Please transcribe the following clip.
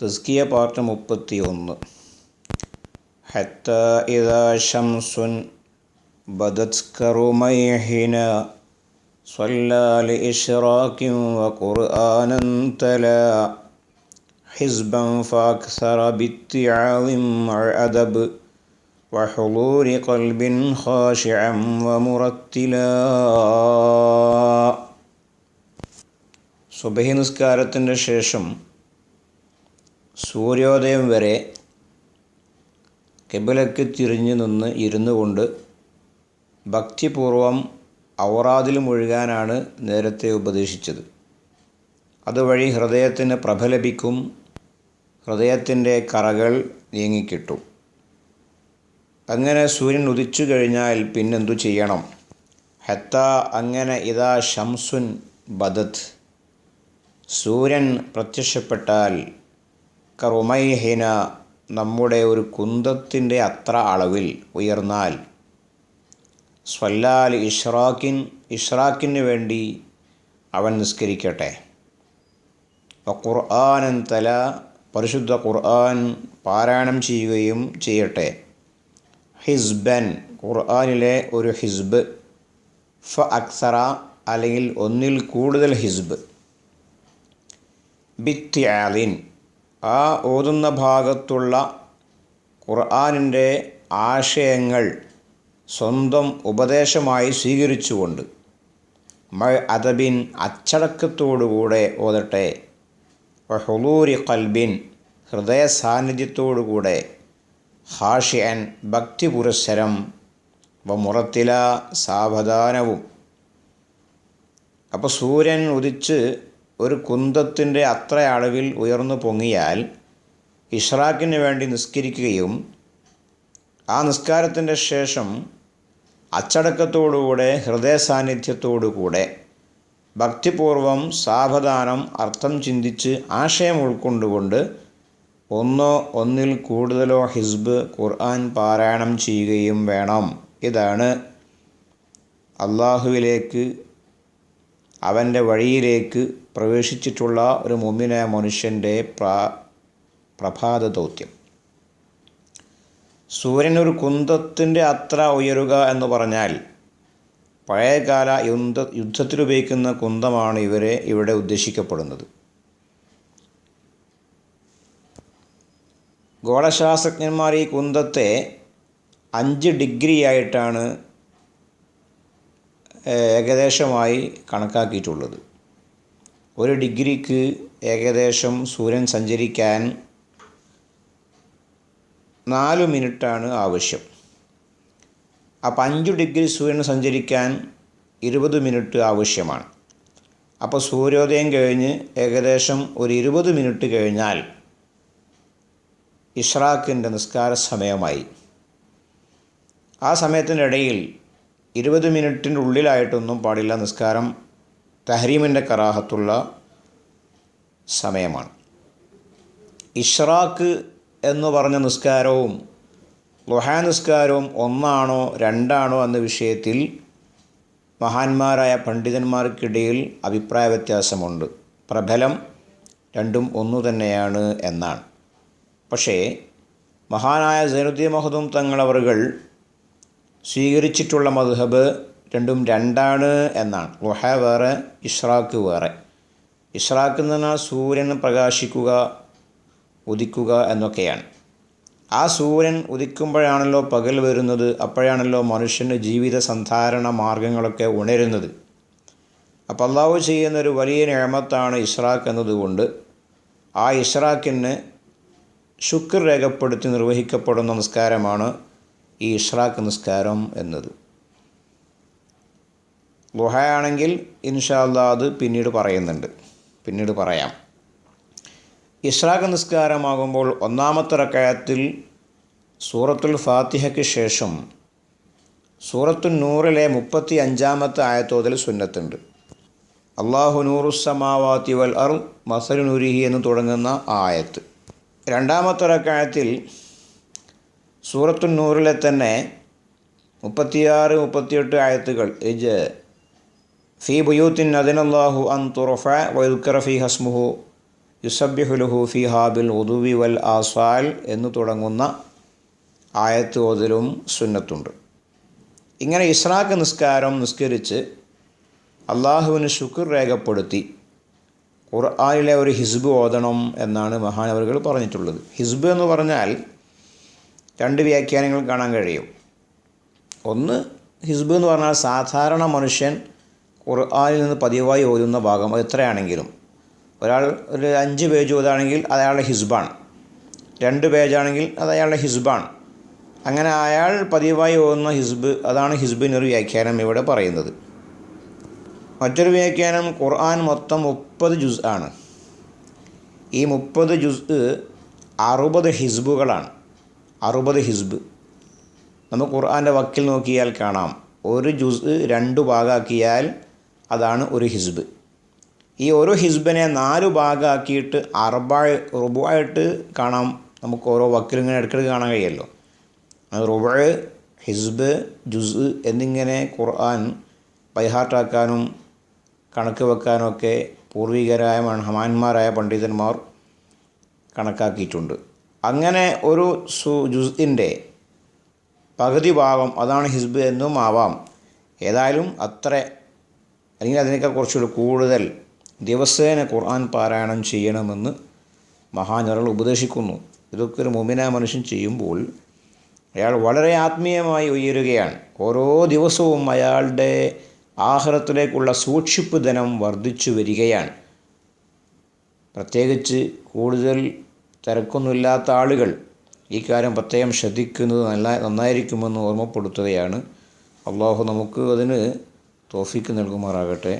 തസ്കിയ part മുപ്പത്തി ഒന്ന് حتى إذا شمس بدت كرميحنا صلى لإشراك وقرآنا تلا حزبا فأكثر باتعاظ مع أدب وحضور قلب خاشعا ومرتلا സുബഹി നിസ്കാരത്തിൻ്റെ ശേഷം സൂര്യോദയം വരെ കിബിലക്ക് തിരിഞ്ഞു നിന്ന് ഇരുന്നു കൊണ്ട് ഭക്തിപൂർവം ഔറാദിൽ മുഴുകാനാണ് നേരത്തെ ഉപദേശിച്ചത്. അതുവഴി ഹൃദയത്തിന് പ്രഭ ലഭിക്കും ഹൃദയത്തിന്റെ കറകൾ നീങ്ങിക്കിട്ടും. അങ്ങനെ സൂര്യൻ ഉദിച്ചു കഴിഞ്ഞാൽ പിന്നെന്തു ചെയ്യണം? ഹത്ത അങ്ങനെ ഇതാ ഷംസുൻ ബദത്. സൂര്യൻ പ്രത്യക്ഷപ്പെട്ടാൽ കറുമൈഹിന നമ്മുടെ ഒരു കുന്തത്തിന്റെ അത്ര അളവിൽ ഉയർന്നാൽ സ്വല്ലാൽ ഇഷ്റാഖിൻ ഇഷ്റാഖിന് വേണ്ടി അവൻ നിസ്കരിക്കട്ടെ. ഖുർആാനൻ തല പരിശുദ്ധ ഖുർആൻ പാരായണം ചെയ്യുകയും ചെയ്യട്ടെ. ഹിസ്ബൻ ഖുർആാനിലെ ഒരു ഹിസ്ബ്. ഫ അക്സറ അല്ലെങ്കിൽ ഒന്നിൽ കൂടുതൽ ഹിസ്ബ്. ബിത്യാലിൻ ആ ഓതുന്ന ഭാഗത്തുള്ള ഖുർആാനിന്റെ ആശയങ്ങൾ സ്വന്തം ഉപദേശമായി സ്വീകരിച്ചുകൊണ്ട് മ അദബിൻ അച്ചടക്കത്തോടുകൂടെ ഓതട്ടെ. ഹുലൂരി കൽബിൻ ഹൃദയ സാന്നിധ്യത്തോടുകൂടെ ഹാഷിയൻ ഭക്തി പുരസ്സരം വ മുറത്തില സാവധാനവും. അപ്പോൾ സൂര്യൻ ഉദിച്ച് ഒരു കുന്തത്തിന്റെ അത്ര അളവിൽ ഉയർന്നു പൊങ്ങിയാൽ ഇഷ്രാക്കിന് വേണ്ടി നിസ്കരിക്കുകയും ആ നിസ്കാരത്തിന്റെ ശേഷം അച്ചടക്കത്തോടുകൂടെ ഹൃദയ സാന്നിധ്യത്തോടുകൂടെ ഭക്തിപൂർവം സാവധാനം അർത്ഥം ചിന്തിച്ച് ആശയം ഉൾക്കൊണ്ടുകൊണ്ട് ഒന്നോ ഒന്നിൽ കൂടുതലോ ഹിസ്ബ് ഖുർആൻ പാരായണം ചെയ്യുകയും വേണം. ഇതാണ് അള്ളാഹുവിലേക്ക് അവന്റെ വഴിയിലേക്ക് പ്രവേശിച്ചിട്ടുള്ള ഒരു മുമ്മിന മനുഷ്യന്റെ പ്രാ പ്രഭാത ദൗത്യം സൂര്യൻ ഒരു കുന്തത്തിന്റെ അത്ര ഉയരുക എന്ന് പറഞ്ഞാൽ പഴയകാല യുദ്ധ യുദ്ധത്തിലുപയോഗിക്കുന്ന കുന്തമാണ് ഇവരെ ഇവിടെ ഉദ്ദേശിക്കപ്പെടുന്നത്. ഗോളശാസ്ത്രജ്ഞന്മാർ ഈ കുന്തത്തെ അഞ്ച് ഡിഗ്രി ആയിട്ടാണ് ഏകദേശമായി കണക്കാക്കിയിട്ടുള്ളത്. ഒരു ഡിഗ്രിക്ക് ഏകദേശം സൂര്യൻ സഞ്ചരിക്കാൻ നാല് മിനിറ്റാണ് ആവശ്യം. അപ്പം അഞ്ച് ഡിഗ്രി സൂര്യൻ സഞ്ചരിക്കാൻ ഇരുപത് മിനിറ്റ് ആവശ്യമാണ്. അപ്പോൾ സൂര്യോദയം കഴിഞ്ഞ് ഏകദേശം ഒരു ഇരുപത് മിനിറ്റ് കഴിഞ്ഞാൽ ഇഷ്റാഖിന്റെ നിസ്കാര സമയമായി. ആ സമയത്തിനിടയിൽ ഇരുപത് മിനിറ്റിന്റെ ഉള്ളിലായിട്ടൊന്നും പാടില്ല. നിസ്കാരം തഹരീമിന്റെ കറാഹത്തുള്ള സമയമാണ്. ഇഷ്റാഖ് എന്ന് പറഞ്ഞ നിസ്കാരവും ലുഹാ നിസ്കാരവും ഒന്നാണോ രണ്ടാണോ എന്ന വിഷയത്തിൽ മഹാന്മാരായ പണ്ഡിതന്മാർക്കിടയിൽ അഭിപ്രായ വ്യത്യാസമുണ്ട്. പ്രബലം രണ്ടും ഒന്നു തന്നെയാണ് എന്നാണ്. പക്ഷേ മഹാനായ സൈനുദ്ദീൻ മഹദും തങ്ങളവറുകൾ സ്വീകരിച്ചിട്ടുള്ള മധുഹബ് രണ്ടും രണ്ടാണ് എന്നാണ്. ലുഹ വേറെ ഇഷ്റാക്ക് വേറെ. ഇഷ്റാക്ക് എന്ന് പറഞ്ഞാൽ സൂര്യൻ പ്രകാശിക്കുക ഉദിക്കുക എന്നൊക്കെയാണ്. ആ സൂര്യൻ ഉദിക്കുമ്പോഴാണല്ലോ പകൽ വരുന്നത് അപ്പോഴാണല്ലോ മനുഷ്യന്റെ ജീവിത സന്ധാരണ മാർഗങ്ങളൊക്കെ ഉണരുന്നത്. അപ്പോൾ അള്ളാഹു ചെയ്യുന്നൊരു വലിയ നിയമത്താണ് ഇഷ്റാഖ് എന്നതുകൊണ്ട് ആ ഇഷ്റാഖിന് ശുക്ർ രേഖപ്പെടുത്തി നിർവഹിക്കപ്പെടുന്ന നിസ്കാരമാണ് ഈ ഇഷ്റാഖ് നിസ്കാരം എന്നത്. ഗുഹയാണെങ്കിൽ ഇൻഷാല്ല അത് പിന്നീട് പറയുന്നുണ്ട്. പിന്നീട് പറയാം. ഇഷ്റാഖ് നിസ്കാരമാകുമ്പോൾ ഒന്നാമത്തെ റക്കായത്തിൽ സൂറത്തുൽ ഫാത്തിഹയ്ക്ക് ശേഷം സൂറത്തു നൂറിലെ മുപ്പത്തി അഞ്ചാമത്തെ ആയത്തോതിൽ സുന്നത്തുണ്ട്. അള്ളാഹു നൂറുസമാവാത്തി വൽ അർ മസലുനുരിഹി എന്ന് തുടങ്ങുന്ന ആയത്ത്. രണ്ടാമത്തെ റക്കായത്തിൽ സൂറത്തു നൂറിലെ തന്നെ മുപ്പത്തിയാറ് മുപ്പത്തിയെട്ട് ആയത്തുകൾ. ഇജ് ഫി ബുയൂത്തിൻ അതിനല്ലാഹു അൻ തുറഫ വയുക്കറ ഫി ഹസ്മുഹു യുസബ്യഹുലുഹു ഫി ഹാബിൽ ഉദുവി വൽ ആസാൽ എന്ന് തുടങ്ങുന്ന ആയത്ത് ഓതിലും സുന്നത്തുണ്ട്. ഇങ്ങനെ ഇസ്രാക്ക് നിസ്കാരം നിസ്കരിച്ച് അള്ളാഹുവിന് ശുക്ർ രേഖപ്പെടുത്തി ഖുർആാനിലെ ഒരു ഹിസ്ബ് ഓതണം എന്നാണ് മഹാനവറുകൾ പറഞ്ഞിട്ടുള്ളത്. ഹിസ്ബ് എന്ന് പറഞ്ഞാൽ രണ്ട് വ്യാഖ്യാനങ്ങൾ കാണാൻ കഴിയും. ഒന്ന് ഹിസ്ബ് എന്ന് പറഞ്ഞാൽ സാധാരണ മനുഷ്യൻ ഖുർആാനിൽ നിന്ന് പതിവായി ഓതുന്ന ഭാഗം എത്രയാണെങ്കിലും. ഒരാൾ ഒരു അഞ്ച് പേജ് ഓതാണെങ്കിൽ അത് അയാളുടെ ഹിസ്ബാണ്. രണ്ട് പേജാണെങ്കിൽ അത് അയാളുടെ ഹിസ്ബാണ്. അങ്ങനെ അയാൾ പതിവായി ഓതുന്ന ഹിസ്ബ് അതാണ് ഹിസ്ബിനൊരു വ്യാഖ്യാനം ഇവിടെ പറയുന്നത്. മറ്റൊരു വ്യാഖ്യാനം ഖുർആൻ മൊത്തം മുപ്പത് ജുസ് ആണ് ഈ മുപ്പത് ജുസ് അറുപത് ഹിസ്ബുകളാണ്. അറുപത് ഹിസ്ബ്. നമുക്ക് ഖുർആന്റെ വക്കിൽ നോക്കിയാൽ കാണാം. ഒരു ജുസ് രണ്ട് ഭാഗമാക്കിയാൽ അതാണ് ഒരു ഹിസ്ബ്. ഈ ഓരോ ഹിസ്ബിനെ നാല് ഭാഗമാക്കിയിട്ട് അറബായ് റുബായിട്ട് കാണാം. നമുക്ക് ഓരോ വക്കിലും ഇങ്ങനെ ഇടയ്ക്കിടയ്ക്ക് കാണാൻ കഴിയുമല്ലോ. റുബ് ഹിസ്ബ് ജുസ് എന്നിങ്ങനെ ഖുർആൻ ബൈഹാർട്ടാക്കാനും കണക്ക് വെക്കാനൊക്കെ പൂർവികരായ മഹാന്മാരായ പണ്ഡിതന്മാർ കണക്കാക്കിയിട്ടുണ്ട്. അങ്ങനെ ഒരു സു ജുസിന്റെ പകുതി ഭാഗം അതാണ് ഹിസ്ബ് എന്നും ആവാം. ഏതായാലും അത്ര അല്ലെങ്കിൽ അതിനേക്കാൾ കുറച്ചുകൂടി കൂടുതൽ ദിവസേന ഖുർആൻ പാരായണം ചെയ്യണമെന്ന് മഹാനറൾ ഉപദേശിക്കുന്നു. ഇതൊക്കെ ഒരു മുമിന മനുഷ്യൻ ചെയ്യുമ്പോൾ അയാൾ വളരെ ആത്മീയമായി ഉയരുകയാണ്. ഓരോ ദിവസവും അയാളുടെ ആഹാരത്തിലേക്കുള്ള സൂക്ഷിപ്പ് ധനം വർദ്ധിച്ചു വരികയാണ്. പ്രത്യേകിച്ച് കൂടുതൽ തിരക്കൊന്നുമില്ലാത്ത ആളുകൾ ഈ കാര്യം പ്രത്യേകം ശ്രദ്ധിക്കുന്നത് നല്ല നന്നായിരിക്കുമെന്ന് ഓർമ്മപ്പെടുത്തുകയാണ്. അള്ളാഹു നമുക്ക് അതിന് തോഫിക്ക് നൽകുമാറാകട്ടെ.